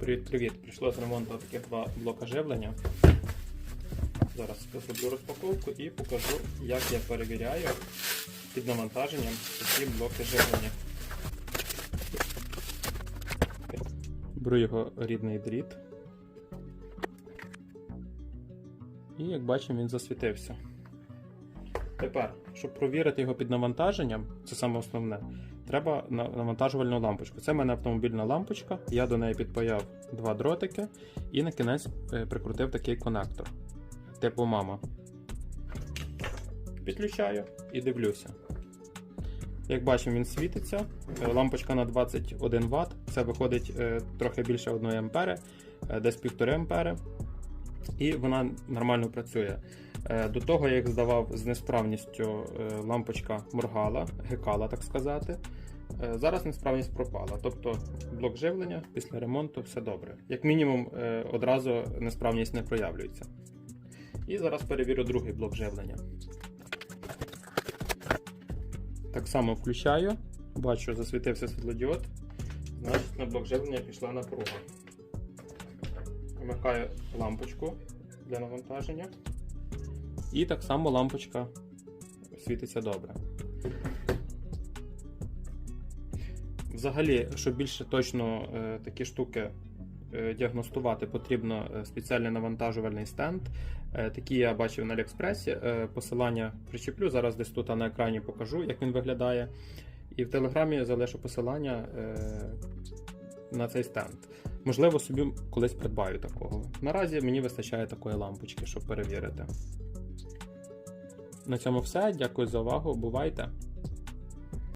Привіт-привіт! Прийшло з ремонту такі два блока живлення. Зараз зроблю розпаковку і покажу, як я перевіряю під навантаженням такі блоки живлення. Беру його рідний дріт. І як бачимо, він засвітився. Тепер, щоб провірити його під навантаженням, це саме основне, треба навантажувальну лампочку. Це в мене автомобільна лампочка, я до неї підпаяв два дротики і на кінець е, прикрутив такий конектор, типу мама. Підключаю і дивлюся. Як бачимо, він світиться. Е, Лампочка на 21 Вт, це виходить е, трохи більше 1 ампери, е, десь 1,5 ампери. І вона нормально працює. Е, До того, як здавав з несправністю, е, лампочка моргала, гекала, так сказати. Е, Зараз несправність пропала. Тобто блок живлення після ремонту все добре. Як мінімум, одразу несправність не проявлюється. І зараз перевірю другий блок живлення. Так само включаю, бачу, засвітився світлодіод. Значить, на блок живлення пішла напруга. Вмикаю лампочку для навантаження. І так само лампочка світиться добре. Взагалі, щоб більше точно е, такі штуки е, діагностувати, потрібно е, спеціальний навантажувальний стенд. Такі я бачив на Аліекспресі. Посилання причеплю. Зараз десь тут на екрані покажу, як він виглядає. І в телеграмі залишу посилання на цей стенд. Можливо, собі колись придбаю такого. Наразі мені вистачає такої лампочки, щоб перевірити. На цьому все. Дякую за увагу. Бувайте!